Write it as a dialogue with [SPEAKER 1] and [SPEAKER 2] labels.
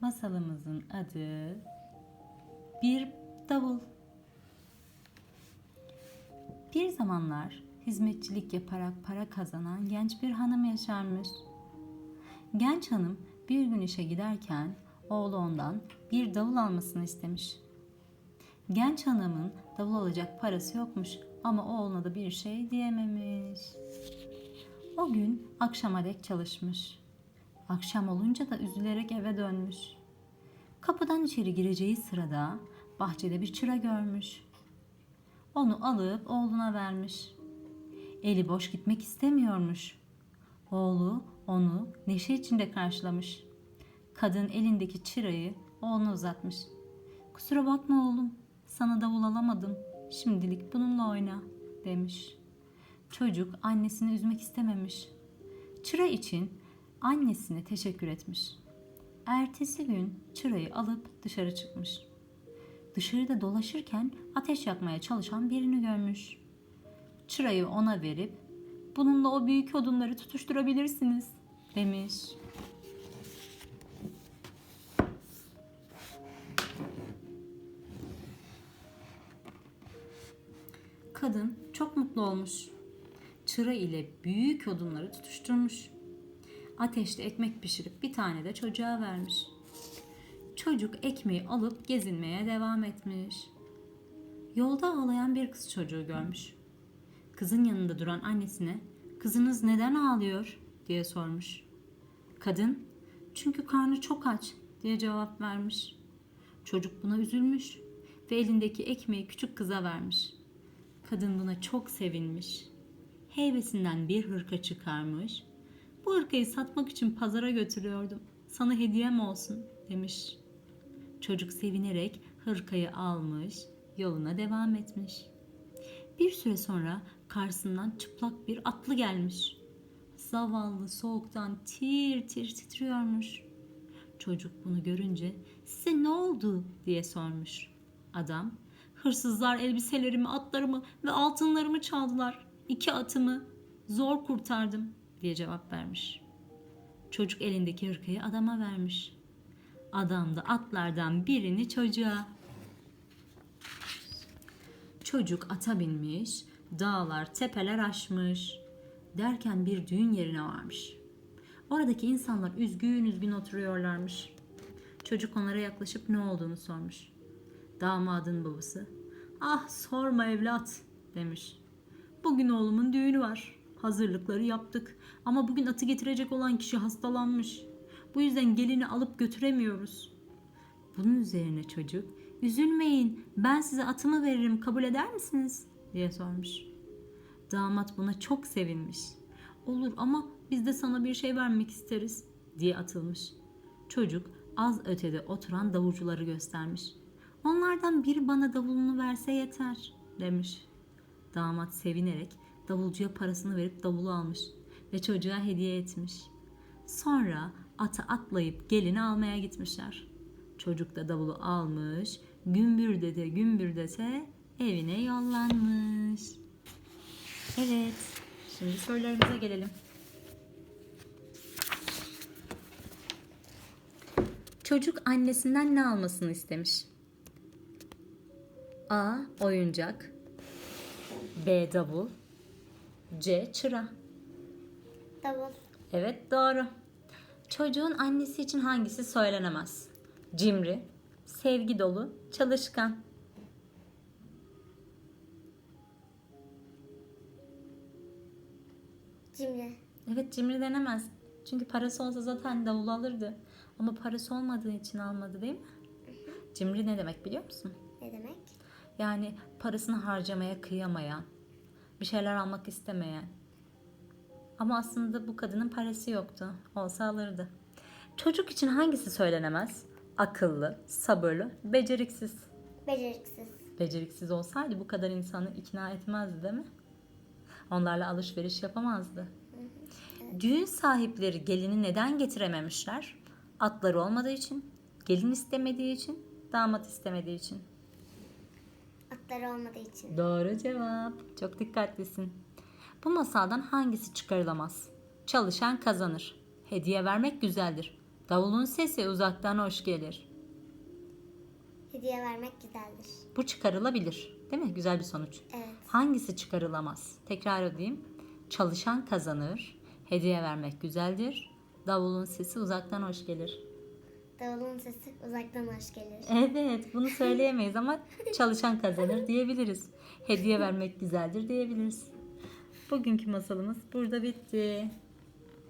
[SPEAKER 1] Masalımızın adı Bir Davul. Bir zamanlar hizmetçilik yaparak para kazanan genç bir hanım yaşarmış. Genç hanım bir gün işe giderken oğlu ondan bir davul almasını istemiş. Genç hanımın davul alacak parası yokmuş ama oğluna da bir şey diyememiş. O gün akşama dek çalışmış. Akşam olunca da üzülerek eve dönmüş. Kapıdan içeri gireceği sırada bahçede bir çıra görmüş. Onu alıp oğluna vermiş. Eli boş gitmek istemiyormuş. Oğlu onu neşe içinde karşılamış. Kadın elindeki çırayı oğluna uzatmış. Kusura bakma oğlum, sana davul alamadım. Şimdilik bununla oyna demiş. Çocuk annesini üzmek istememiş. Çıra için annesine teşekkür etmiş. Ertesi gün çırayı alıp dışarı çıkmış. Dışarıda dolaşırken ateş yakmaya çalışan birini görmüş. Çırayı ona verip bununla o büyük odunları tutuşturabilirsiniz demiş. Kadın çok mutlu olmuş. Çıra ile büyük odunları tutuşturmuş. Ateşte ekmek pişirip bir tane de çocuğa vermiş. Çocuk ekmeği alıp gezinmeye devam etmiş. Yolda ağlayan bir kız çocuğu görmüş. Kızın yanında duran annesine "Kızınız neden ağlıyor?" diye sormuş. Kadın "Çünkü karnı çok aç." diye cevap vermiş. Çocuk buna üzülmüş ve elindeki ekmeği küçük kıza vermiş. Kadın buna çok sevinmiş. Heybesinden bir hırka çıkarmış. Bu hırkayı satmak için pazara götürüyordum. Sana hediyem olsun demiş. Çocuk sevinerek hırkayı almış, yoluna devam etmiş. Bir süre sonra karşısından çıplak bir atlı gelmiş. Zavallı soğuktan tir tir titriyormuş. Çocuk bunu görünce size ne oldu diye sormuş. Adam hırsızlar elbiselerimi, atlarımı ve altınlarımı çaldılar. İki atımı zor kurtardım diye cevap vermiş. Çocuk elindeki hırkayı adama vermiş. Adam da atlardan birini çocuğa. Çocuk ata binmiş, dağlar, tepeler aşmış. Derken bir düğün yerine varmış. Oradaki insanlar üzgün üzgün oturuyorlarmış. Çocuk onlara yaklaşıp ne olduğunu sormuş. Damadın babası, ah sorma evlat demiş. Bugün oğlumun düğünü var. Hazırlıkları yaptık. Ama bugün atı getirecek olan kişi hastalanmış. Bu yüzden gelini alıp götüremiyoruz. Bunun üzerine çocuk, üzülmeyin ben size atımı veririm kabul eder misiniz? diye sormuş. Damat buna çok sevinmiş. Olur ama biz de sana bir şey vermek isteriz diye atılmış. Çocuk az ötede oturan davulcuları göstermiş. Onlardan biri bana davulunu verse yeter demiş. Damat sevinerek davulcuya parasını verip davulu almış ve çocuğa hediye etmiş. Sonra ata atlayıp gelini almaya gitmişler. Çocuk da davulu almış, gümbürdete gümbürdete evine yollanmış. Evet, şimdi sorularımıza gelelim. Çocuk annesinden ne almasını istemiş? A. Oyuncak B. Davul C. Çıra
[SPEAKER 2] Davul.
[SPEAKER 1] Evet doğru. Çocuğun annesi için hangisi söylenemez? Cimri, sevgi dolu, çalışkan.
[SPEAKER 2] Cimri.
[SPEAKER 1] Evet cimri denemez. Çünkü parası olsa zaten davul alırdı. Ama parası olmadığı için almadı değil mi? Cimri ne demek biliyor musun?
[SPEAKER 2] Ne demek?
[SPEAKER 1] Yani parasını harcamaya kıyamayan, bir şeyler almak istemeyen. Ama aslında bu kadının parası yoktu. Olsa alırdı. Çocuk için hangisi söylenemez? Akıllı, sabırlı, beceriksiz.
[SPEAKER 2] Beceriksiz.
[SPEAKER 1] Beceriksiz olsaydı bu kadar insanı ikna etmezdi değil mi? Onlarla alışveriş yapamazdı. Düğün sahipleri gelini neden getirememişler? Atları olmadığı için, gelin istemediği için, damat istemediği için.
[SPEAKER 2] Atları olmadığı için.
[SPEAKER 1] Doğru cevap. Çok dikkatlisin. Bu masaldan hangisi çıkarılamaz? Çalışan kazanır. Hediye vermek güzeldir. Davulun sesi uzaktan hoş gelir.
[SPEAKER 2] Hediye vermek güzeldir.
[SPEAKER 1] Bu çıkarılabilir. Değil mi? Güzel bir sonuç.
[SPEAKER 2] Evet.
[SPEAKER 1] Hangisi çıkarılamaz? Tekrar edeyim. Çalışan kazanır. Hediye vermek güzeldir. Davulun sesi uzaktan hoş gelir.
[SPEAKER 2] Davulun sesi uzaktan hoş gelir.
[SPEAKER 1] Evet, bunu söyleyemeyiz ama çalışan kazanır diyebiliriz. Hediye vermek güzeldir diyebiliriz. Bugünkü masalımız burada bitti.